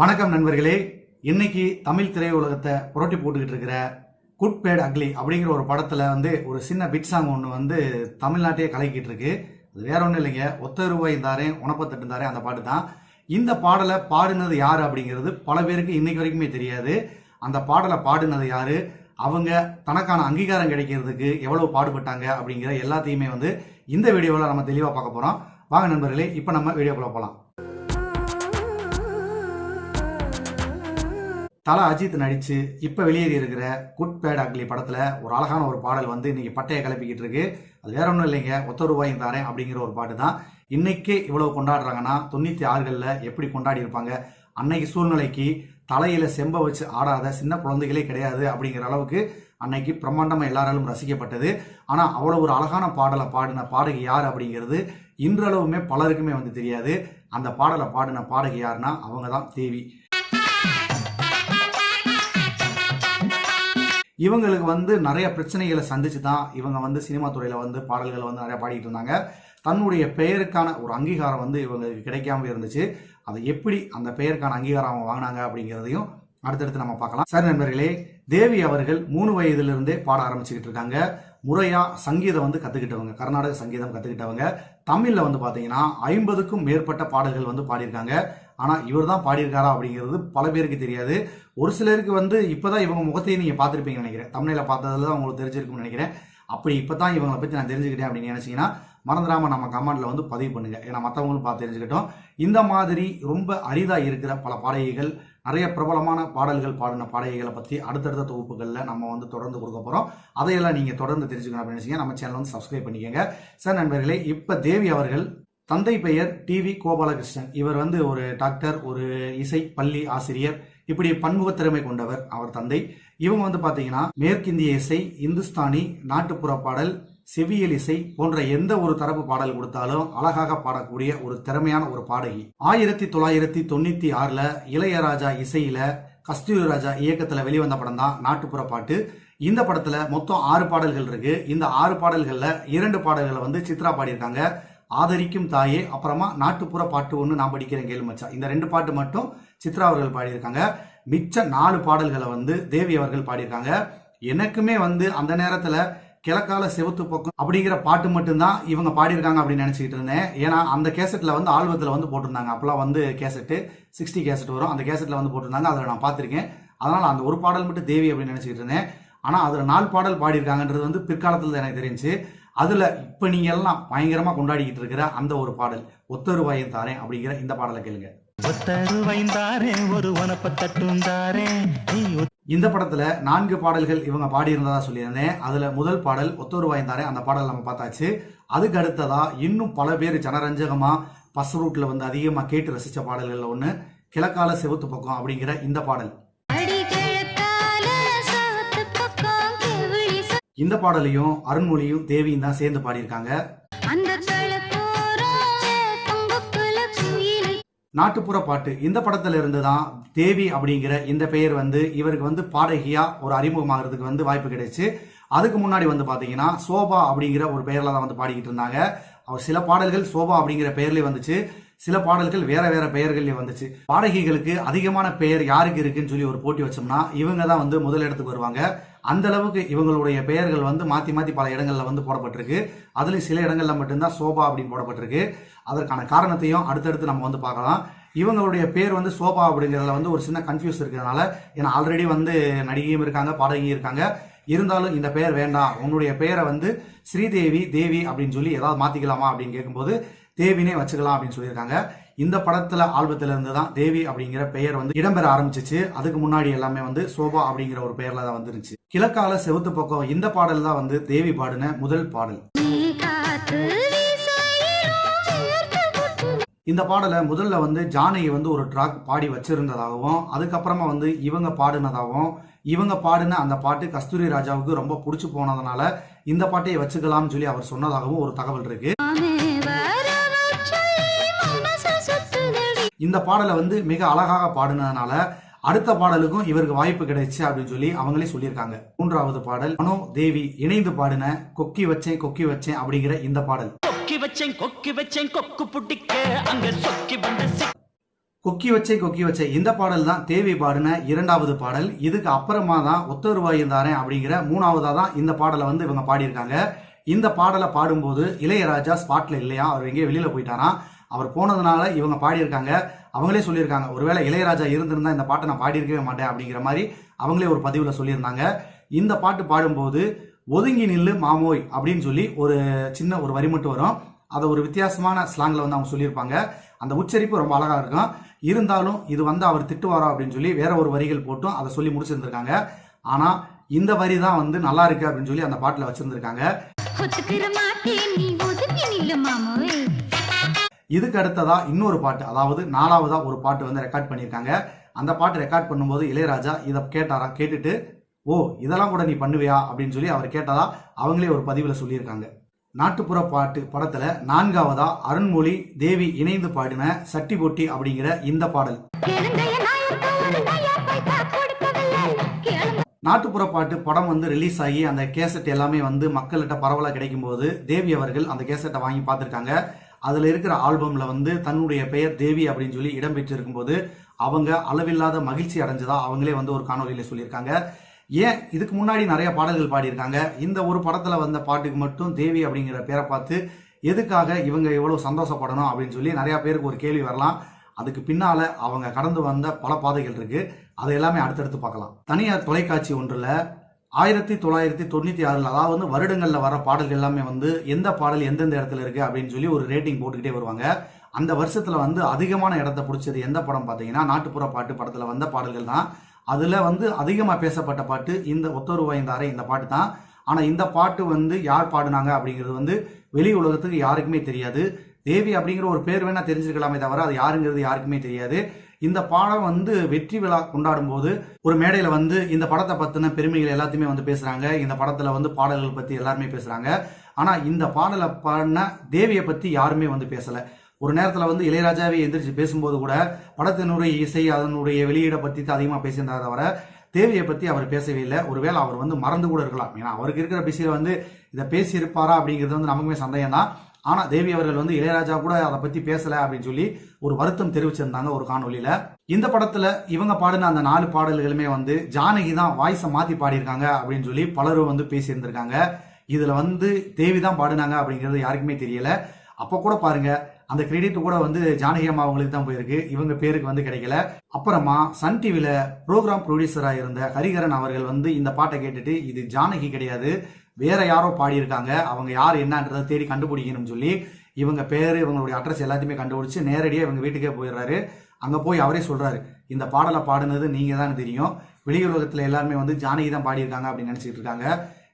வணக்கம் நண்பர்களே. இன்னைக்கு தமிழ் திரையுலகத்தை புரட்டி போட்டுக்கிட்டு இருக்கிற குட் பேட் அக்லி அப்படிங்கிற ஒரு படத்தில் வந்து ஒரு சின்ன பிட் சாங் ஒன்று வந்து தமிழ்நாட்டையே கலக்கிட்டு இருக்கு. அது வேற ஒன்றும் இல்லைங்க. ஒத்த ரூபாய் தாரேன் உணப்பத்தட்டு தாரேன் அந்த பாட்டு தான். இந்த பாடலை பாடினது யார் அப்படிங்கிறது பல பேருக்கு இன்னைக்கு வரைக்குமே தெரியாது. அந்த பாடலை பாடினது யார்? அவங்க தனக்கான அங்கீகாரம் கிடைக்கிறதுக்கு எவ்வளவு பாடுபட்டாங்க அப்படிங்கிற எல்லாத்தையுமே வந்து இந்த வீடியோவில் நம்ம தெளிவாக பார்க்க போகிறோம் வாங்க நண்பர்களே இப்போ நம்ம வீடியோக்குள்ளே போகலாம் தல அஜித் நடிச்சு இப்ப வெளியேறி இருக்கிற குட் பேட் அக்லி படத்துல ஒரு அழகான ஒரு பாடல் வந்து இன்னைக்கு பட்டையை கிளப்பிக்கிட்டு இருக்கு. அது வேற ஒன்றும் இல்லைங்க. ஒத்த ரூபாயும் தாரேன் அப்படிங்கிற ஒரு பாட்டு தான். இன்னைக்கு இவ்வளவு கொண்டாடுறாங்கன்னா தொண்ணூத்தி ஆறுகள்ல எப்படி கொண்டாடி இருப்பாங்க? அன்னைக்கு சூழ்நிலைக்கு தலையில செம்ப வச்சு ஆடாத சின்ன குழந்தைகளே கிடையாது அப்படிங்கிற அளவுக்கு அன்னைக்கு பிரம்மாண்டமாக எல்லாராலும் ரசிக்கப்பட்டது. ஆனால் அவ்வளோ ஒரு அழகான பாடலை பாடின பாடகி யார் அப்படிங்கிறது இன்றளவுமே பலருக்குமே வந்து தெரியாது. அந்த பாடலை பாடின பாடகி யாருன்னா அவங்க தான் தேவி. இவங்களுக்கு வந்து நிறைய பிரச்சனைகளை சந்திச்சு தான் இவங்க வந்து சினிமா துறையில வந்து பாடல்களை வந்து நிறைய பாடிட்டு இருந்தாங்க. தன்னுடைய பெயருக்கான ஒரு அங்கீகாரம் வந்து இவங்களுக்கு கிடைக்காம இருந்துச்சு. அதை எப்படி அந்த பெயருக்கான அங்கீகாரம் அவங்க வாங்கினாங்க அப்படிங்கிறதையும் அடுத்தடுத்து நம்ம பார்க்கலாம். சரி நண்பர்களே தேவி அவர்கள் மூணு வயதிலிருந்தே பாட ஆரம்பிச்சுக்கிட்டு இருக்காங்க. முறையா சங்கீதம் வந்து கத்துக்கிட்டவங்க கர்நாடக சங்கீதம் கத்துக்கிட்டவங்க. தமிழ்ல வந்து பாத்தீங்கன்னா ஐம்பதுக்கும் மேற்பட்ட பாடல்கள் வந்து பாடியிருக்காங்க. ஆனால் இவர் தான் பாடியிருக்காரா அப்படிங்கிறது பல பேருக்கு தெரியாது. ஒரு சிலருக்கு வந்து இப்பதான் இவங்க முகத்தையும் நீங்கள் பார்த்துருப்பீங்கன்னு நினைக்கிறேன். தமிழில் பார்த்ததுல தான் உங்களுக்கு தெரிஞ்சிருக்கும்னு நினைக்கிறேன். அப்படி இப்போ தான் இவங்களை பற்றி நான் தெரிஞ்சுக்கிட்டேன் அப்படின்னு நினச்சிங்கன்னா மறந்துடாமல் நம்ம கமெண்ட்ல வந்து பதிவு பண்ணுங்க. ஏன்னா மற்றவங்களும் பார்த்து தெரிஞ்சுக்கிட்டோம். இந்த மாதிரி ரொம்ப அரிதாக இருக்கிற பல பாடகைகள் நிறைய பிரபலமான பாடல்கள் பாடின பாடகைகளை பற்றி அடுத்தடுத்த தொகுப்புகளில் நம்ம வந்து தொடர்ந்து கொடுக்க போகிறோம் அதையெல்லாம் நீங்கள் தொடர்ந்து தெரிஞ்சுக்கணும் அப்படின்னு நம்ம சேனல் வந்து சப்ஸ்கிரைப் பண்ணிக்கோங்க. சார் நண்பர்களே இப்போ தேவி அவர்கள் தந்தை பெயர் டிவி கோபாலகிருஷ்ணன். இவர் வந்து ஒரு டாக்டர் ஒரு இசை பள்ளி ஆசிரியர் இப்படி பன்முகத் திறமை கொண்டவர் அவர் தந்தை. இவங்க வந்து பாத்தீங்கன்னா மேற்கிந்திய இசை இந்துஸ்தானி நாட்டுப்புற பாடல் செவியல் இசை போன்ற எந்த ஒரு தரப்பு பாடல் கொடுத்தாலும் அழகாக பாடக்கூடிய ஒரு திறமையான ஒரு பாடகி. ஆயிரத்தி தொள்ளாயிரத்தி தொண்ணூத்தி ஆறுல இளையராஜா இசையில கஸ்தூரி ராஜா இயக்கத்துல வெளிவந்த படம் தான் நாட்டுப்புற பாட்டு. இந்த படத்துல மொத்தம் ஆறு பாடல்கள் இருக்கு. இந்த ஆறு பாடல்கள்ல இரண்டு பாடல்களை வந்து சித்ரா பாடியிருக்காங்க. ஆதரிக்கும் தாயே. அப்புறமா நாட்டுப்புற பாட்டு ஒன்று நான் படிக்கிறேன் கேளுமச்சா இந்த ரெண்டு பாட்டு மட்டும் சித்ரா அவர்கள் பாடியிருக்காங்க. மிச்ச நாலு பாடல்களை வந்து தேவி அவர்கள் பாடியிருக்காங்க. எனக்குமே வந்து அந்த நேரத்தில் கிழக்கால செவுத்து பக்கம் அப்படிங்கிற பாட்டு மட்டும்தான் இவங்க பாடியிருக்காங்க அப்படின்னு நினச்சிக்கிட்டு இருந்தேன். ஏன்னா அந்த கேசட்டில் வந்து ஆல்பத்தில் வந்து போட்டிருந்தாங்க. அப்போலாம் வந்து கேசட்டு சிக்ஸ்டி கேசட் வரும். அந்த கேசட்டில் வந்து போட்டிருந்தாங்க. அதில் நான் பார்த்துருக்கேன். அதனால் அந்த ஒரு பாடல் மட்டும் தேவி அப்படின்னு நினச்சிக்கிட்டு இருந்தேன். ஆனால் அதில் நாலு பாடல் பாடியிருக்காங்கன்றது வந்து பிற்காலத்தில் தான் எனக்கு தெரிஞ்சு. அதுல இப்ப நீங்க எல்லாம் பயங்கரமா கொண்டாடிக்கிட்டு இருக்கிற அந்த ஒரு பாடல் ஒத்தருவாயும் தாரேன் அப்படிங்கிற இந்த பாடலை கேளுங்க. இந்த படத்துல நான்கு பாடல்கள் இவங்க பாடியிருந்ததா சொல்லியிருந்தேன். அதுல முதல் பாடல் ஒத்தொரு வாய்ந்தாரே அந்த பாடல் நம்ம பார்த்தாச்சு. அதுக்கு அடுத்ததா இன்னும் பல பேர் ஜனரஞ்சகமா பஸ் ரூட்ல வந்து அதிகமா கேட்டு ரசிச்ச பாடல்கள்ல ஒண்ணு கிழக்கால செவுத்து பக்கம் அப்படிங்கிற இந்த பாடல். இந்த பாடலையும் அருண்மொழியும் தேவியும் தான் சேர்ந்து பாடியிருக்காங்க. நாட்டுப்புற பாட்டு. இந்த படத்துல இருந்து தான் தேவி அப்படிங்கிற இந்த பெயர் வந்து இவருக்கு வந்து பாடகியா ஒரு அறிமுகமாகிறதுக்கு வந்து வாய்ப்பு கிடைச்சு. அதுக்கு முன்னாடி வந்து பாத்தீங்கன்னா சோபா அப்படிங்கிற ஒரு பெயர்ல தான் வந்து பாடிக்கிட்டு இருந்தாங்க. அவர் சில பாடல்கள் சோபா அப்படிங்கிற பெயர்லயே வந்துச்சு. சில பாடல்கள் வேற வேற பெயர்கள்லயே வந்துச்சு. பாடகிகளுக்கு அதிகமான பெயர் யாருக்கு இருக்குன்னு சொல்லி ஒரு போட்டி வச்சோம்னா இவங்க தான் வந்து முதல் இடத்துக்கு வருவாங்க. அந்த அளவுக்கு இவங்களுடைய பெயர்கள் வந்து மாற்றி மாற்றி பல இடங்களில் வந்து போடப்பட்டிருக்கு. அதுலேயும் சில இடங்களில் மட்டும்தான் சோபா அப்படின்னு போடப்பட்டிருக்கு. அதற்கான காரணத்தையும் அடுத்தடுத்து நம்ம வந்து பார்க்கலாம். இவங்களுடைய பேர் வந்து சோபா அப்படிங்கிறதுல வந்து ஒரு சின்ன கன்ஃபியூஸ் இருக்கிறதுனால ஏன்னா ஆல்ரெடி வந்து நடிகையும் இருக்காங்க பாடகியும் இருக்காங்க. இருந்தாலும் இந்த பெயர் வேண்டாம். உன்னுடைய பெயரை வந்து ஸ்ரீதேவி தேவி அப்படின்னு சொல்லி ஏதாவது மாற்றிக்கலாமா அப்படின்னு கேட்கும்போது தேவினே வச்சுக்கலாம் அப்படின்னு சொல்லியிருக்காங்க. இந்த படத்துல ஆல்பத்துல இருந்து தான் தேவி அப்படிங்கிற பெயர் வந்து இடம்பெற ஆரம்பிச்சிச்சு. அதுக்கு முன்னாடி எல்லாமே வந்து சோபா அப்படிங்கிற ஒரு பெயர்ல தான் வந்துருச்சு கிழக்கால செவுத்து பக்கம் இந்த பாடல் தான் வந்து தேவி பாடின முதல் பாடல். இந்த பாடலை முதல்ல வந்து ஜானகி வந்து ஒரு ட்ராக் பாடி வச்சிருந்ததாகவும் அதுக்கப்புறமா வந்து இவங்க பாடினதாகவும் இவங்க பாடின அந்த பாட்டு கஸ்தூரி ராஜாவுக்கு ரொம்ப பிடிச்சி போனதுனால இந்த பாட்டையை வச்சுக்கலாம்னு சொல்லி அவர் சொன்னதாகவும் ஒரு தகவல் இருக்கு. இந்த பாடலை வந்து மிக அழகாக பாடினதுனால அடுத்த பாடலுக்கும் இவருக்கு வாய்ப்பு கிடைச்சு அப்படின்னு சொல்லி அவங்களே சொல்லியிருக்காங்க. மூன்றாவது பாடல் மனோ தேவி இணைந்து பாடின கொக்கி வச்சேன் கொக்கி வச்சேன் அப்படிங்கிற இந்த பாடல். கொக்கி வச்சேன் கொக்கி வச்சேன் கொக்கு புட்டிக்க அங்க சொக்கி வந்து கொக்கி வச்சே கொக்கி வச்சே இந்த பாடல் தான் தேவி பாடின இரண்டாவது பாடல். இதுக்கு அப்புறமா தான் ஒத்தருவாயிருந்தாரேன் அப்படிங்கிற மூணாவதா தான் இந்த பாடலை வந்து இவங்க பாடியிருக்காங்க. இந்த பாடலை பாடும்போது இளையராஜா ஸ்பாட்ல இல்லையா? அவர் எங்கேயோ வெளியில போயிட்டாராம். அவர் போனதுனால இவங்க பாடியிருக்காங்க. அவங்களே சொல்லியிருக்காங்க ஒருவேளை இளையராஜா இருந்திருந்தா இந்த பாட்டை நான் பாடியிருக்கவே மாட்டேன் அப்படிங்கிற மாதிரி அவங்களே ஒரு பதிவில் சொல்லியிருந்தாங்க. இந்த பாட்டு பாடும்போது ஒதுங்கி நில்லு மாமோய் அப்படின்னு சொல்லி ஒரு சின்ன ஒரு வரி மட்டும் வரும். அதை ஒரு வித்தியாசமான ஸ்லாங்ல வந்து அவங்க சொல்லியிருப்பாங்க. அந்த உச்சரிப்பு ரொம்ப அழகாக இருக்கும். இருந்தாலும் இது வந்து அவர் திட்டுவாரா? அப்படின்னு சொல்லி வேற ஒரு வரிகள் போட்டும் அதை சொல்லி முடிச்சிருந்திருக்காங்க. ஆனால் இந்த வரி தான் வந்து நல்லா இருக்கு அப்படின்னு சொல்லி அந்த பாட்டில் வச்சிருந்திருக்காங்க. இதுக்கு அடுத்ததா இன்னொரு பாட்டு அதாவது நாலாவதா ஒரு பாட்டு வந்து ரெக்கார்ட் பண்ணியிருக்காங்க. அந்த பாட்டு ரெக்கார்ட் பண்ணும்போது இளையராஜா இதை கேட்டாரா? கேட்டுட்டு ஓ இதெல்லாம் கூட நீ பண்ணுவியா? அப்படின்னு சொல்லி அவர் கேட்டதா அவங்களே ஒரு பதிவில் சொல்லியிருக்காங்க. நாட்டுப்புற பாட்டு படத்துல நான்காவதா அருண்மொழி தேவி இணைந்து பாடின சட்டி பொட்டி அப்படிங்கிற இந்த பாடல். நாட்டுப்புற பாட்டு படம் வந்து ரிலீஸ் ஆகி அந்த கேசட் எல்லாமே வந்து மக்கள்கிட்ட பரவலாக கிடைக்கும் போது தேவி அவர்கள் அந்த கேசட்டை வாங்கி பார்த்துருக்காங்க. அதில் இருக்கிற ஆல்பமில் வந்து தன்னுடைய பெயர் தேவி அப்படின்னு சொல்லி இடம்பெற்றிருக்கும் போது அவங்க அளவில்லாத மகிழ்ச்சி அடைஞ்சதா அவங்களே வந்து ஒரு காணொலியில் சொல்லியிருக்காங்க. ஏன்? இதுக்கு முன்னாடி நிறைய பாடல்கள் பாடியிருக்காங்க. இந்த ஒரு படத்தில் வந்த பாட்டுக்கு மட்டும் தேவி அப்படிங்கிற பேரை பார்த்து எதுக்காக இவங்க எவ்வளோ சந்தோஷப்படணும் அப்படின்னு சொல்லி நிறையா பேருக்கு ஒரு கேள்வி வரலாம். அதுக்கு பின்னால் அவங்க கடந்து வந்த பல பாதைகள் இருக்குது அதை எல்லாமே அடுத்தடுத்து பார்க்கலாம். தனியார் தொலைக்காட்சி ஒன்றில் ஆயிரத்தி தொள்ளாயிரத்தி தொண்ணூத்தி ஆறுல அதாவது வந்து வருடங்கள்ல வர பாடல்கள் எல்லாமே வந்து எந்த பாடல் எந்தெந்த இடத்துல இருக்கு அப்படின்னு சொல்லி ஒரு ரேட்டிங் போட்டுக்கிட்டே வருவாங்க. அந்த வருஷத்துல வந்து அதிகமான இடத்த பிடிச்சது எந்த படம் பார்த்தீங்கன்னா நாட்டுப்புற பாட்டு படத்துல வந்த பாடல்கள் தான். அதுல வந்து அதிகமா பேசப்பட்ட பாட்டு இந்த ஒத்தொருவாய்ந்தாரை இந்த பாட்டு தான். ஆனா இந்த பாட்டு வந்து யார் பாடினாங்க அப்படிங்கிறது வந்து வெளி உலகத்துக்கு யாருக்குமே தெரியாது. தேவி அப்படிங்கிற ஒரு பேர் வேணா தெரிஞ்சிருக்கலாமே தவிர அது யாருங்கிறது யாருக்குமே தெரியாது. இந்த பாடம் வந்து வெற்றி விழா கொண்டாடும் போது ஒரு மேடையில வந்து இந்த படத்தை பத்தின பெருமைகள் எல்லாத்தையுமே வந்து பேசுறாங்க. இந்த படத்துல வந்து பாடல்கள் பத்தி எல்லாருமே பேசுறாங்க. ஆனா இந்த பாடலை பாடின தேவியை பத்தி யாருமே வந்து பேசல. ஒரு நேரத்தில் வந்து இளையராஜாவே எந்திரிச்சு பேசும்போது கூட படத்தினுடைய இசை அதனுடைய வெளியீடை பற்றி தான் அதிகமாக பேசியிருந்தார தவிர தேவியை பற்றி அவர் பேசவே இல்லை. ஒருவேளை அவர் வந்து மறந்து கூட இருக்கலாம். ஏன்னா அவருக்கு இருக்கிற பிஸியில் வந்து இதை பேசியிருப்பாரா அப்படிங்கிறது வந்து நமக்குமே சந்தேகம் தான் ஆனா தேவி அவர்கள் வந்து இளையராஜா கூட அதை பத்தி பேசல அப்படின்னு சொல்லி ஒரு வருத்தம் தெரிவிச்சிருந்தாங்க ஒரு காணொலியில இந்த படத்துல இவங்க பாடின அந்த நாலு பாடல்களுமே வந்து ஜானகி தான் வாய்ஸை மாத்தி பாடியிருக்காங்க அப்படின்னு சொல்லி பலரும் வந்து பேசியிருந்திருக்காங்க. இதுல வந்து தேவி தான் பாடினாங்க அப்படிங்கிறது யாருக்குமே தெரியல. அப்ப கூட பாருங்க அந்த கிரெடிட் கூட வந்து ஜானகி அம்மா அவங்களுக்கு தான் போயிருக்கு. இவங்க பேருக்கு வந்து கிடைக்கல. அப்புறமா சன் டிவில ப்ரோக்ராம் ப்ரொடியூசரா இருந்த ஹரிகரன் அவர்கள் வந்து இந்த பாட்டை கேட்டுட்டு இது ஜானகி கிடையாது. வேற யாரோ பாடியிருக்காங்க. அவங்க யார் என்னன்றதை தேடி கண்டுபிடிக்கணும்னு சொல்லி இவங்க பேர் இவங்களுடைய அட்ரஸ் எல்லாத்தையுமே கண்டுபிடிச்சு நேரடியாக இவங்க வீட்டுக்கே போயிடுறாரு. அங்கே போய் அவரே சொல்கிறாரு இந்த பாடலை பாடுனது நீங்கள் தான் தெரியும். வெளி உலகத்தில் எல்லாருமே வந்து ஜானகி தான் பாடியிருக்காங்க அப்படின்னு நினச்சிட்டு இருக்காங்க.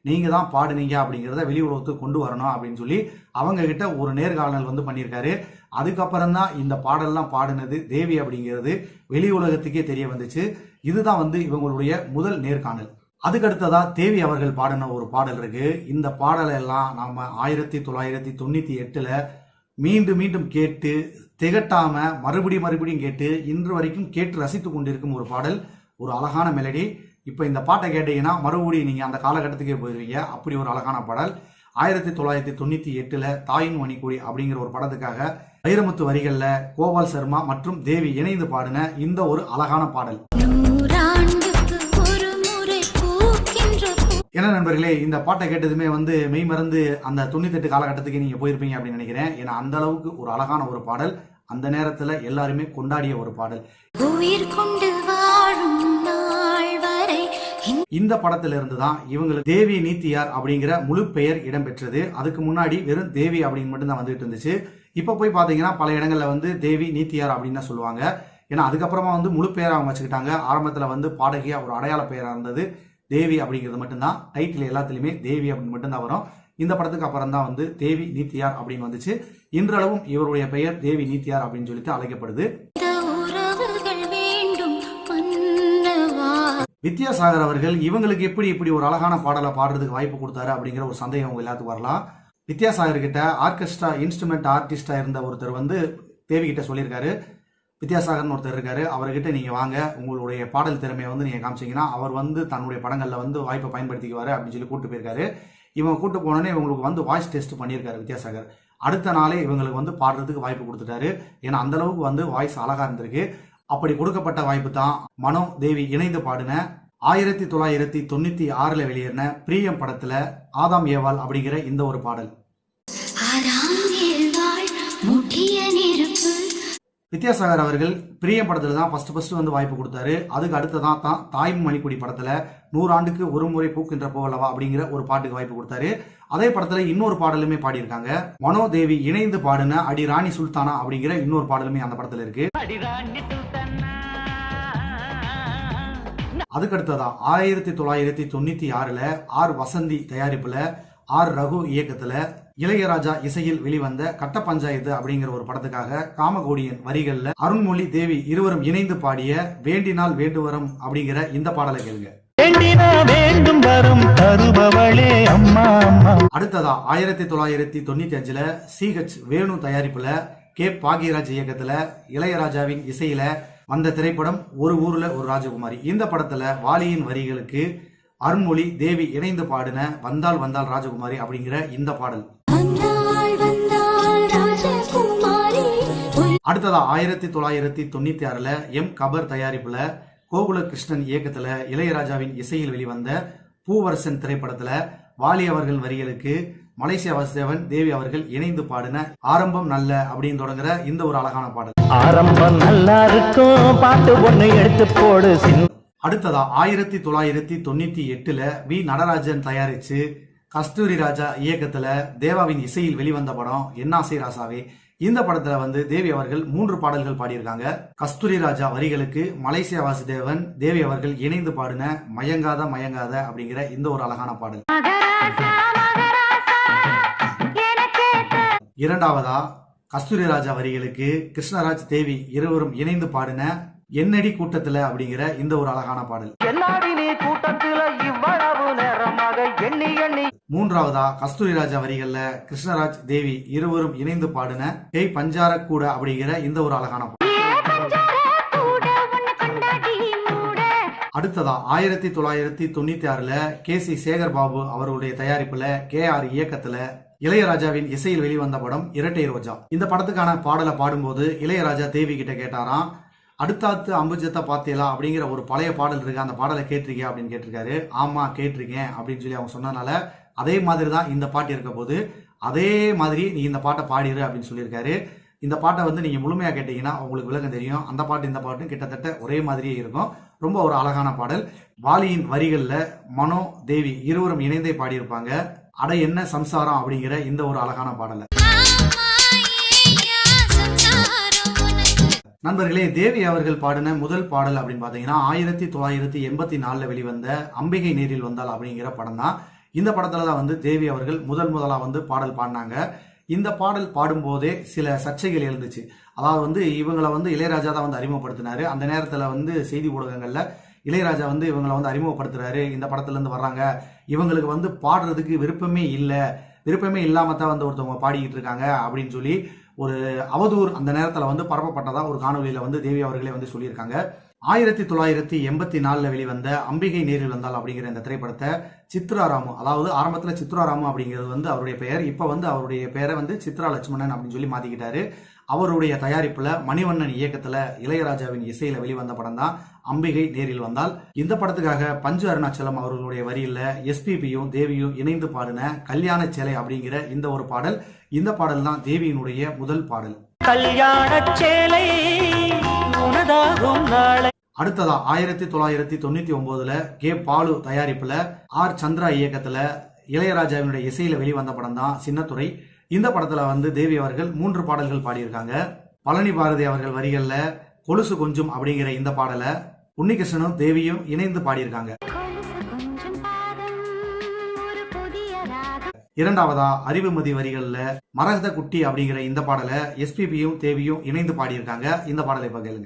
நீங்கள் தான் பாடுனீங்க அப்படிங்கிறத வெளி உலகத்துக்கு கொண்டு வரணும் அப்படின்னு சொல்லி அவங்கக்கிட்ட ஒரு நேர்காணல் வந்து பண்ணியிருக்காரு. அதுக்கப்புறம் தான் இந்த பாடல்லாம் பாடுனது தேவி அப்படிங்கிறது வெளி உலகத்துக்கே தெரிய வந்துச்சு. இதுதான் வந்து இவங்களுடைய முதல் நேர்காணல். அதுக்கடுத்ததா தேவி அவர்கள் பாடின ஒரு பாடல் இருக்கு. இந்த பாடலை எல்லாம் நாம ஆயிரத்தி தொள்ளாயிரத்தி தொண்ணூத்தி எட்டுல மீண்டும் மீண்டும் கேட்டு திகட்டாம மறுபடி மறுபடியும் கேட்டு இன்று வரைக்கும் கேட்டு ரசித்து கொண்டிருக்கும் ஒரு பாடல் ஒரு அழகான மெலடி இப்போ இந்த பாட்டை கேட்டீங்கன்னா மறுபடியும் நீங்கள் அந்த காலகட்டத்துக்கே போயிருவீங்க. அப்படி ஒரு அழகான பாடல். ஆயிரத்தி தொள்ளாயிரத்தி தொண்ணூற்றி எட்டில் தாயின் மணிக்குடி அப்படிங்கிற ஒரு படத்துக்காக வைரமுத்து வரிகளில் கோபால் சர்மா மற்றும் தேவி இணைந்து பாடின இந்த ஒரு அழகான பாடல். என்ன நண்பர்களே இந்த பாட்டை கேட்டதுமே வந்து மெய் மறந்து அந்த தொண்ணூத்தெட்டு காலகட்டத்துக்கு நீங்க போயிருப்பீங்க அப்படின்னு நினைக்கிறேன். ஏன்னா அந்த அளவுக்கு ஒரு அழகான ஒரு பாடல் அந்த நேரத்துல எல்லாருமே கொண்டாடிய ஒரு பாடல். உயிர் கொண்டு வாழும் நாள் வரை இந்த இந்த படத்துல இருந்து தான் இவங்களுக்கு தேவி நீத்தியார் அப்படிங்கிற முழு பெயர் இடம்பெற்றது. அதுக்கு முன்னாடி வெறும் தேவி அப்படின்னு மட்டும் தான் வந்துட்டு இருந்துச்சு. இப்ப போய் பாத்தீங்கன்னா பல இடங்கள்ல வந்து தேவி நீத்தியார் அப்படின்னு தான் சொல்லுவாங்க. ஏன்னா அதுக்கப்புறமா வந்து முழு பெயரை அவங்க வச்சுக்கிட்டாங்க. ஆரம்பத்துல வந்து பாடகியா ஒரு அடையாள பெயரா இருந்தது. தேவி அப்படிங்கிறது மட்டும்தான் டைட்டில் எல்லாத்துலயுமே தேவி அப்படின்னு மட்டும்தான் வரும். இந்த படத்துக்கு அப்புறம் தான் வந்து தேவி நீத்தியார் அப்படின்னு வந்துச்சு. இன்றளவும் இவருடைய பெயர் தேவி நீத்தியார் அப்படின்னு சொல்லிட்டு அழைக்கப்படுது. வித்யாசாகர் அவர்கள் இவங்களுக்கு எப்படி இப்படி ஒரு அழகான பாடலை பாடுறதுக்கு வாய்ப்பு கொடுத்தாரு அப்படிங்கிற ஒரு சந்தேகம் உங்க எல்லாத்துக்கும் வரலாம். வித்யாசாகர் கிட்ட ஆர்கெஸ்ட்ரா இன்ஸ்ட்ருமெண்ட் ஆர்டிஸ்டா இருந்த ஒருத்தர் வந்து தேவி கிட்ட சொல்லியிருக்காரு. வித்யாசாகர்னு ஒருத்தர் இருக்காரு. அவர்கிட்ட நீங்க வாங்க உங்களுடைய பாடல் திறமையை வந்து நீங்க காமிச்சீங்கன்னா அவர் வந்து தன்னுடைய படங்களில் வந்து வாய்ப்பை பயன்படுத்திக்குவாரு அப்படின்னு சொல்லி கூப்பிட்டு போயிருக்காரு. இவங்க கூட்டு போனோடனே இவங்களுக்கு வந்து வாய்ஸ் டெஸ்ட் பண்ணியிருக்காரு வித்யாசாகர் அடுத்த நாளே இவங்களுக்கு வந்து பாடுறதுக்கு வாய்ப்பு கொடுத்துட்டாரு. ஏன்னா அந்த அளவுக்கு வந்து வாய்ஸ் அழகா இருந்திருக்கு. அப்படி கொடுக்கப்பட்ட வாய்ப்பு தான் மனோ தேவி இணைந்து பாடின ஆயிரத்தி தொள்ளாயிரத்தி தொண்ணூத்தி ஆறுல வெளியேறின பிரியம் படத்துல ஆதாம் ஏவாள் அப்படிங்கிற இந்த ஒரு பாடல். முட்டிய நெருப்பு. வித்யாசாகர் அவர்கள் பிரியம் படத்துல தான் ஃபர்ஸ்ட் ஃபர்ஸ்ட் வந்து வாய்ப்பு கொடுத்தாரு. அதுக்கு அடுத்ததான் தான் தாய் மணிக்குடி படத்துல நூறாண்டுக்கு ஒரு முறை பூக்கின்ற போவலவா அப்படிங்கிற ஒரு பாட்டுக்கு வாய்ப்பு கொடுத்தாரு. அதே படத்துல இன்னொரு பாடலுமே பாடியிருக்காங்க. மனோ தேவி இணைந்து பாடின அடி ராணி சுல்தானா அப்படிங்கிற இன்னொரு பாடலுமே அந்த படத்துல இருக்கு. அதுக்கு அடுத்ததா ஆயிரத்தி தொள்ளாயிரத்தி தொண்ணூத்தி ஆறுல ஆர் வசந்தி தயாரிப்புல ஆர் ரகு இயக்கத்துல இளையராஜா இசையில் வெளிவந்த கட்ட பஞ்சாயத்து அப்படிங்கிற ஒரு படத்துக்காக காமகோடியன் வரிகள்ல அருண்மொழி தேவி இருவரும் இணைந்து பாடிய வேண்டினால் வேண்டுவரம் அப்படிங்கிற இந்த பாடலை கேளுங்க. வேண்டினா வேண்டும் வரும் தருபவளே அம்மா அம்மா. அடுத்ததா ஆயிரத்தி தொள்ளாயிரத்தி தொண்ணூத்தி அஞ்சுல சிஹெச் வேணு தயாரிப்புல கே பாகியராஜ் இயக்கத்துல இளையராஜாவின் இசையில வந்த திரைப்படம் ஒரு ஊர்ல ஒரு ராஜகுமாரி. இந்த படத்துல வாலியின் வரிகளுக்கு அருண்மொழி தேவி இணைந்து பாடின வந்தால் வந்தால் ராஜகுமாரி அப்படிங்கிற இந்த பாடல். அடுத்ததா ஆயிரத்தி தொள்ளாயிரத்தி தொண்ணூத்தி ஆறுல எம் கபர் தயாரிப்புல கோகுல கிருஷ்ணன் இயக்கத்துல இளையராஜாவின் இசையில் வெளிவந்த பூவரசன் திரைப்படத்துல வாலி அவர்கள் வரிகளுக்கு மலேசியா வாசுதேவன் தேவி அவர்கள் இணைந்து பாடின ஆரம்பம் நல்ல அப்படின்னு தொடங்குற இந்த ஒரு அழகான பாடல். ஆரம்பம் நல்லா இருக்கும். பாட்டு ஒண்ணு எடுத்து போடு அடுத்ததா ஆயிரத்தி தொள்ளாயிரத்தி தொண்ணூத்தி எட்டுல வி நடராஜன் தயாரிச்சு கஸ்தூரி ராஜா இயக்கத்துல தேவாவின் இசையில் வெளிவந்த படம் என்னாசை ராசாவே இந்த படத்துல வந்து தேவி அவர்கள் மூன்று பாடல்கள் பாடியிருக்காங்க. கஸ்தூரி ராஜா வரிகளுக்கு மலேசியா வாசுதேவன் தேவி அவர்கள் இணைந்து பாடின மயங்காத மயங்காத அப்படிங்கிற இந்த ஒரு அழகான பாடல். இரண்டாவதா கஸ்தூரி ராஜா வரிகளுக்கு கிருஷ்ணராஜ் தேவி இருவரும் இணைந்து பாடின என்னடி கூட்டத்துல அப்படிங்கிற இந்த ஒரு அழகான பாடல். என்னாடி நீ கூட்டத்துல இவ்வளவு நேரமாக எண்ணி எண்ணி மூன்றாவதா கஸ்தூரி ராஜா வரிகள்ல கிருஷ்ணராஜ் தேவி இருவரும் இணைந்து பாடின கை பஞ்சார கூட அப்படிங்கிற இந்த ஒரு அழகான பாடல். அடுத்ததா ஆயிரத்தி தொள்ளாயிரத்தி தொண்ணூத்தி ஆறுல கே சி சேகர் பாபு அவர்களுடைய தயாரிப்புல கே ஆர் இயக்கத்துல இளையராஜாவின் இசையில் வெளிவந்த படம் இரட்டை ரோஜா. இந்த படத்துக்கான பாடலை பாடும்போது இளையராஜா தேவி கிட்ட கேட்டாராம் அடுத்தாத்து அம்புஜத்தை பார்த்தீங்களா அப்படிங்கிற ஒரு பழைய பாடல் இருக்கு. அந்த பாடலை கேட்டிருக்கியா அப்படின்னு கேட்டிருக்காரு. ஆமா கேட்டிருக்கேன் அப்படின்னு சொல்லி அவங்க சொன்னனால அதே மாதிரி தான் இந்த பாட்டு இருக்க போது அதே மாதிரி நீ இந்த பாட்டை பாடிரு அப்படின்னு சொல்லியிருக்காரு. இந்த பாட்டை வந்து நீங்க முழுமையா கேட்டீங்கன்னா உங்களுக்கு விளக்கம் தெரியும். அந்த பாட்டு இந்த பாட்டும் கிட்டத்தட்ட ஒரே மாதிரியே இருக்கும். ரொம்ப ஒரு அழகான பாடல். வாலியின் வரிகளில் மனோ தேவி இருவரும் இணைந்தே பாடியிருப்பாங்க. அட என்ன சம்சாரம் அப்படிங்கிற இந்த ஒரு அழகான பாடலை. நண்பர்களே தேவி அவர்கள் பாடின முதல் பாடல் அப்படின்னு பார்த்தீங்கன்னா ஆயிரத்தி தொள்ளாயிரத்தி எண்பத்தி நாலில் வெளிவந்த அம்பிகை நேரில் வந்தால் அப்படிங்கிற படம் தான். இந்த படத்தில் தான் வந்து தேவி அவர்கள் முதல் முதலாக வந்து பாடல் பாடினாங்க. இந்த பாடல் பாடும்போதே சில சர்ச்சைகள் எழுந்துச்சு. அதாவது வந்து இவங்களை வந்து இளையராஜா தான் வந்து அறிமுகப்படுத்தினாரு. அந்த நேரத்தில் வந்து செய்தி ஊடகங்களில் இளையராஜா வந்து இவங்களை வந்து அறிமுகப்படுத்துறாரு. இந்த படத்துலேருந்து வர்றாங்க. இவங்களுக்கு வந்து பாடுறதுக்கு விருப்பமே இல்லை. விருப்பமே இல்லாமல் தான் வந்து ஒருத்தவங்க பாடிக்கிட்டு இருக்காங்க அப்படின்னு சொல்லி ஒரு அவதூறு அந்த நேரத்தில் வந்து பரப்பப்பட்டதா ஒரு காணொலியில் வந்து தேவி அவர்களே வந்து சொல்லியிருக்காங்க. ஆயிரத்தி தொள்ளாயிரத்தி எண்பத்தி நாலில் வெளிவந்த அம்பிகை நேரில் வந்தால் அப்படிங்கிற இந்த திரைப்படத்தை சித்ரா ராமு அதாவது ஆரம்பத்தில் சித்ரா ராமு அப்படிங்கிறது வந்து அவருடைய பெயர். இப்போ வந்து அவருடைய பெயரை வந்து சித்ரா லட்சுமணன் அப்படின்னு சொல்லி மாற்றிக்கிட்டாரு அவருடைய தயாரிப்பில் மணிவண்ணன் இயக்கத்தில் இளையராஜாவின் இசையில் வெளிவந்த படம் தான் அம்பிகை நேரில் வந்தால். இந்த படத்துக்காக பஞ்சு அருணாச்சலம் அவர்களுடைய வரியில் எஸ்பிபியும் தேவியும் இணைந்து பாடின கல்யாண சேலை அப்படிங்கிற இந்த ஒரு பாடல் இந்த பாடல் தான் தேவியினுடைய முதல் பாடல். கல்யாண சேலை அடுத்ததா ஆயிரத்தி தொள்ளாயிரத்தி தொண்ணூத்தி ஒன்பதுல கே பாலு தயாரிப்புல ஆர் சந்திரா இயக்கத்துல இளையராஜாவினுடைய இசையில வெளிவந்த படம் தான் சின்னத்துறை. இந்த படத்துல வந்து தேவி அவர்கள் மூன்று பாடல்கள் பாடியிருக்காங்க. பழனி பாரதி அவர்கள் வரிகள்ல கொலுசு கொஞ்சம் அப்படிங்கிற இந்த பாடலை உன்னிகிருஷ்ணனும் தேவியும் இணைந்து பாடியிருக்காங்க. இரண்டாவதா அறிவுமதி வரிகள்ல மரகத குட்டி அப்படிங்கிற இந்த பாடலை எஸ்பிபியும் தேவியும் இணைந்து பாடியிருக்காங்க. இந்த பாடலை இப்ப கேளுங்க.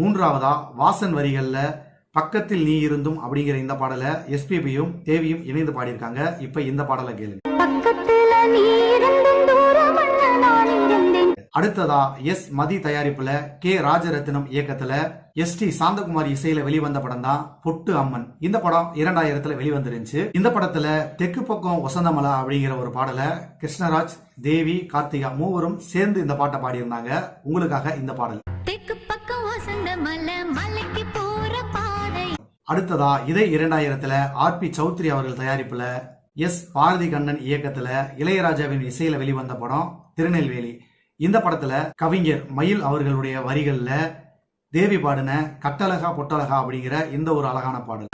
மூன்றாவதா வாசன் வரிகள்ல பக்கத்தில் நீ இருந்தும் அப்படிங்கிற இந்த பாடலை எஸ்பிபியும் தேவியும் இணைந்து பாடியிருக்காங்க. இப்ப இந்த பாடலை கேளுங்க. அடுத்ததா எஸ். மதி தயாரிப்புல கே. ராஜரத்னம் இயக்கத்துல எஸ். டி. சாந்தகுமார் இசையில வெளிவந்த படம் தான் பொட்டு அம்மன். இந்த படம் இரண்டாயிரத்துல வெளிவந்துருந்துச்சு. இந்த படத்துல தெற்கு பக்கம் வசந்தமலா அப்படிங்கிற ஒரு பாடலை கிருஷ்ணராஜ் தேவி கார்த்திகா மூவரும் சேர்ந்து இந்த பாட்டை பாடியிருந்தாங்க. உங்களுக்காக இந்த பாடல். தெற்கு பக்கம் வசந்த மலை மலைக்கு போற பாதை. அடுத்ததா இதே இரண்டாயிரத்துல ஆர். பி. சௌத்ரி அவர்கள் தயாரிப்புல எஸ். பாரதி கண்ணன் இயக்கத்துல இளையராஜாவின் இசையில வெளிவந்த படம் திருநெல்வேலி. இந்த படத்துல கவிஞர் மயில் அவர்களுடைய வரிகள்ல தேவி பாடின கட்டழகா பொட்டழகா அப்படிங்கிற இந்த ஒரு அழகான பாடல்.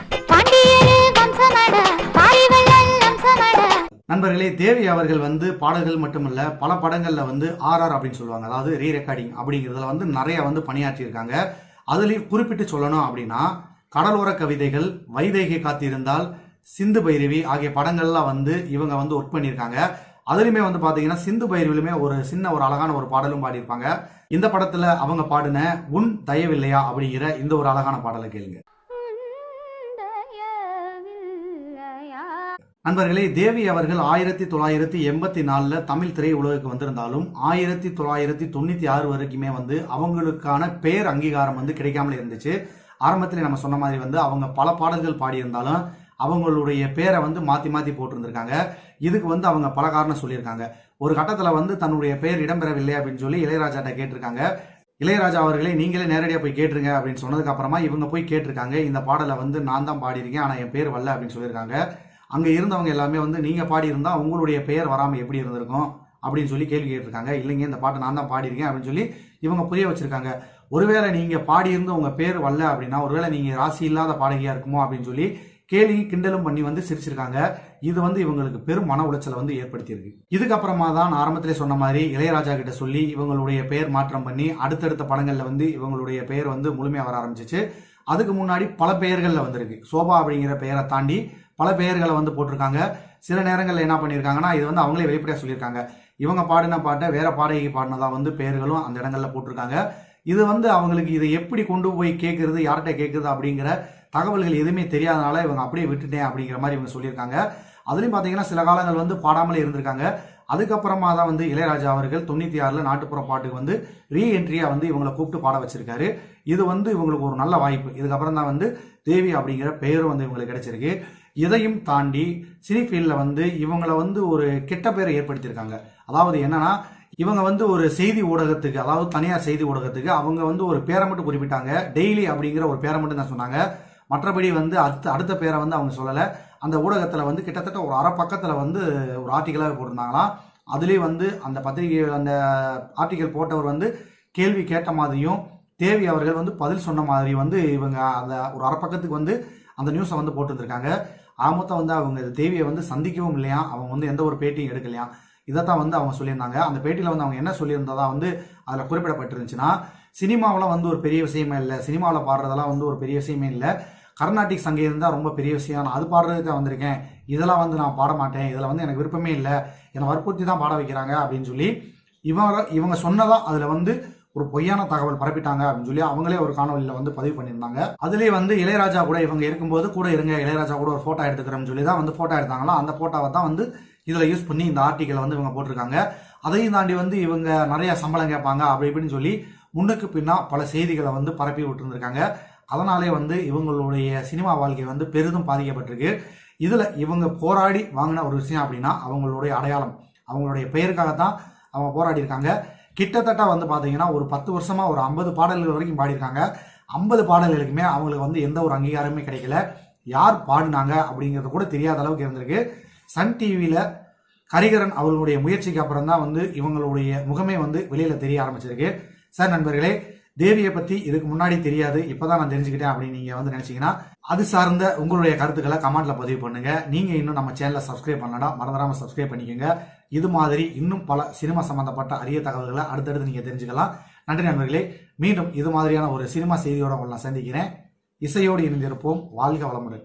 நண்பர்களே தேவி அவர்கள் வந்து பாடல்கள் மட்டுமல்ல பல படங்கள்ல வந்து ஆர்ஆர் அப்படின்னு சொல்லுவாங்க. அதாவது ரீ ரெக்கார்டிங் அப்படிங்கிறதுல வந்து நிறைய வந்து பணியாற்றியிருக்காங்க. அதுலயும் குறிப்பிட்டு சொல்லணும் அப்படின்னா கடலோர கவிதைகள் வைதேகி காத்திருந்தால் சிந்து பைரவி ஆகிய படங்கள்லாம் வந்து இவங்க வந்து ஒர்க் பண்ணியிருக்காங்க. அதுலையுமே வந்து பார்த்தீங்கன்னா சிந்து பைரவிலுமே ஒரு சின்ன ஒரு அழகான ஒரு பாடலும் பாடியிருப்பாங்க. இந்த படத்தில் அவங்க பாடின உன் தயவில்லையா அப்படிங்கிற இந்த ஒரு அழகான பாடலை கேளுங்க. நண்பர்களே தேவி அவர்கள் ஆயிரத்தி தொள்ளாயிரத்தி எண்பத்தி நாலுல தமிழ் திரை உலகுக்கு வந்திருந்தாலும் ஆயிரத்தி தொள்ளாயிரத்தி தொண்ணூற்றி ஆறு வரைக்குமே வந்து அவங்களுக்கான பேர் அங்கீகாரம் வந்து கிடைக்காமலே இருந்துச்சு. ஆரம்பத்தில் நம்ம சொன்ன மாதிரி வந்து அவங்க பல பாடல்கள் பாடியிருந்தாலும் அவங்களுடைய பேரை வந்து மாற்றி மாற்றி போட்டிருந்திருக்காங்க. இதுக்கு வந்து அவங்க பல காரணம் சொல்லியிருக்காங்க. ஒரு கட்டத்தில் வந்து தன்னுடைய பெயர் இடம்பெறவில்லை அப்படின்னு சொல்லி இளையராஜாட்ட கேட்டிருக்காங்க. இளையராஜா அவர்களே நீங்களே நேரடியாக போய் கேட்டுருங்க அப்படின்னு சொன்னதுக்கு அப்புறமா இவங்க போய் கேட்டிருக்காங்க. இந்த பாடலை வந்து நான் தான் பாடியிருக்கேன் ஆனால் என் பேர் வரல அப்படின்னு சொல்லியிருக்காங்க. அங்கே இருந்தவங்க எல்லாமே வந்து நீங்கள் பாடியிருந்தால் உங்களுடைய பெயர் வராமல் எப்படி இருந்திருக்கும் அப்படின்னு சொல்லி கேள்வி கேட்டிருக்காங்க. இல்லைங்க இந்த பாட்டை நான் தான் பாடியிருக்கேன் அப்படின்னு சொல்லி இவங்க புரிய வச்சிருக்காங்க. ஒருவேளை நீங்கள் பாடியிருந்து உங்கள் பேர் வரல அப்படின்னா ஒருவேளை நீங்கள் ராசி இல்லாத பாடகியாக இருக்குமோ அப்படின்னு சொல்லி கேலி கிண்டலும் பண்ணி வந்து சிரிச்சிருக்காங்க. இது வந்து இவங்களுக்கு பெரும் மன உளைச்சலை வந்து ஏற்படுத்தியிருக்கு. இதுக்கப்புறமா தான் ஆரம்பத்திலே சொன்ன மாதிரி இளையராஜா கிட்ட சொல்லி இவங்களுடைய பெயர் மாற்றம் பண்ணி அடுத்தடுத்த படங்கள்ல வந்து இவங்களுடைய பெயர் வந்து முழுமையாக வர ஆரம்பிச்சிச்சு. அதுக்கு முன்னாடி பல பெயர்களில் வந்திருக்கு. சோபா அப்படிங்கிற பெயரை தாண்டி பல பெயர்களை வந்து போட்டிருக்காங்க. சில நேரங்களில் என்ன பண்ணியிருக்காங்கன்னா இது வந்து அவங்களே வெளிப்படையாக சொல்லியிருக்காங்க. இவங்க பாடின பாட்டை வேற பாடகி பாடினதா வந்து பெயர்களும் அந்த இடங்களில் போட்டிருக்காங்க. இது வந்து அவங்களுக்கு இதை எப்படி கொண்டு போய் கேட்குறது யார்கிட்ட கேட்குறது அப்படிங்கிற தகவல்கள் எதுவுமே தெரியாதனால இவங்க அப்படியே விட்டுட்டேன் அப்படிங்கிற மாதிரி இவங்க சொல்லியிருக்காங்க. அதுலேயும் பார்த்தீங்கன்னா சில காலங்கள் வந்து பாடாமலே இருந்திருக்காங்க. அதுக்கப்புறமா தான் வந்து இளையராஜா அவர்கள் தொண்ணூற்றி ஆறில் நாட்டுப்புற பாட்டுக்கு வந்து ரீ என்ட்ரியாக வந்து இவங்களை கூப்பிட்டு பாட வச்சிருக்காரு. இது வந்து இவங்களுக்கு ஒரு நல்ல வாய்ப்பு. இதுக்கப்புறம் தான் வந்து தேவி அப்படிங்கிற பெயரும் வந்து இவங்களுக்கு கிடைச்சிருக்கு. இதையும் தாண்டி சினி ஃபீல்டில் வந்து இவங்களை வந்து ஒரு கெட்ட பேரை ஏற்படுத்தியிருக்காங்க. அதாவது என்னன்னா இவங்க வந்து ஒரு செய்தி ஊடகத்துக்கு அதாவது தனியார் செய்தி ஊடகத்துக்கு அவங்க வந்து ஒரு பேரை மட்டும் குறிப்பிட்டாங்க. டெய்லி அப்படிங்கிற ஒரு பேரை மட்டும் தான் சொன்னாங்க. மற்றபடி வந்து அடுத்த அடுத்த பேரை வந்து அவங்க சொல்லலை. அந்த ஊடகத்தில் வந்து கிட்டத்தட்ட ஒரு அரை பக்கத்தில் வந்து ஒரு ஆர்டிக்கலாக போட்டிருந்தாங்களாம். அதுலேயும் வந்து அந்த பத்திரிகை அந்த ஆர்டிக்கல் போட்டவர் வந்து கேள்வி கேட்ட மாதிரியும் தேவி அவர்கள் வந்து பதில் சொன்ன மாதிரி வந்து இவங்க அந்த ஒரு அரை பக்கத்துக்கு வந்து அந்த நியூஸை வந்து போட்டுருந்துருக்காங்க ஆமொத்தம் வந்து அவங்க தேவியை வந்து சந்திக்கவும் இல்லையா அவங்க வந்து எந்த ஒரு பேட்டியும் எடுக்கலையா இதைத்தான் வந்து அவங்க சொல்லியிருந்தாங்க. அந்த பேட்டியில் வந்து அவங்க என்ன சொல்லியிருந்ததா வந்து அதில் குறிப்பிடப்பட்டிருந்துச்சுன்னா சினிமாவெலாம் வந்து ஒரு பெரிய விஷயமே இல்லை. சினிமாவில் பாடுறதெல்லாம் வந்து ஒரு பெரிய விஷயமே இல்லை. கர்நாட்டிக் சங்கீதம் தான் ரொம்ப பெரிய விஷயம். நான் அது பாடுறதுக்கு தான் வந்திருக்கேன். இதெல்லாம் வந்து நான் பாட மாட்டேன். இதில் வந்து எனக்கு விருப்பமே இல்லை. என்னை வற்புறுத்தி தான் பாட வைக்கிறாங்க அப்படின்னு சொல்லி இவங்க இவங்க சொன்னதான் அதில் வந்து ஒரு பொய்யான தகவல் பரப்பிட்டாங்க அப்படின்னு சொல்லி அவங்களே ஒரு காணொலியில் வந்து பதிவு பண்ணியிருந்தாங்க. அதுலேயே வந்து இளையராஜா கூட இவங்க இருக்கும்போது கூட இருங்க இளையராஜா கூட ஒரு ஃபோட்டோ எடுத்துக்கிறோம்னு சொல்லி தான் வந்து ஃபோட்டோ எடுத்தாங்களா? அந்த ஃபோட்டோவை தான் வந்து இதில் யூஸ் பண்ணி இந்த ஆர்டிக்கலை வந்து இவங்க போட்டிருக்காங்க. அதையும் தாண்டி வந்து இவங்க நிறைய சம்பளம் கேட்பாங்க அப்படி இப்படின்னு சொல்லி முன்னுக்கு பின்னா பல செய்திகளை வந்து பரப்பி விட்டுருந்துருக்காங்க. அதனாலே வந்து இவங்களுடைய சினிமா வாழ்க்கை வந்து பெரிதும் பாதிக்கப்பட்டிருக்கு. இதில் இவங்க போராடி வாங்கின ஒரு விஷயம் அப்படின்னா அவங்களுடைய அடையாளம். அவங்களுடைய பெயருக்காகத்தான் அவங்க போராடி இருக்காங்க. கிட்டத்தட்ட வந்து பார்த்தீங்கன்னா ஒரு பத்து வருஷமாக ஒரு ஐம்பது பாடல்கள் வரைக்கும் பாடியிருக்காங்க. ஐம்பது பாடல்களுக்குமே அவங்களுக்கு வந்து எந்த ஒரு அங்கீகாரமே கிடைக்கல. யார் பாடினாங்க அப்படிங்கிறது கூட தெரியாத அளவுக்கு இருந்திருக்கு. சன் டிவியில் கரிகரன் அவர்களுடைய முயற்சிக்கு அப்புறம் தான் வந்து இவங்களுடைய முகமே வந்து வெளியில் தெரிய ஆரம்பிச்சிருக்கு. சார் நண்பர்களே தேவியை பத்தி இதுக்கு முன்னாடி தெரியாது. இப்பதான் நான் தெரிஞ்சுக்கிட்டேன் அப்படின்னு நீங்க வந்து நினைச்சீங்கன்னா அது சார்ந்த உங்களுடைய கருத்துக்களை கமெண்ட்ல பதிவு பண்ணுங்க. நீங்க இன்னும் நம்ம சேனலை சப்ஸ்கிரைப் பண்ணலாம் மறந்துடாம சப்ஸ்கிரைப் பண்ணிக்கோங்க. இது மாதிரி இன்னும் பல சினிமா சம்பந்தப்பட்ட அரிய தகவல்களை அடுத்தடுத்து நீங்க தெரிஞ்சுக்கலாம். நன்றி நண்பர்களே. மீண்டும் இது மாதிரியான ஒரு சினிமா செய்தியோட உங்களை நான் சந்திக்கிறேன். இசையோடு இணைந்திருப்போம். வாழ்க வளமுடன்.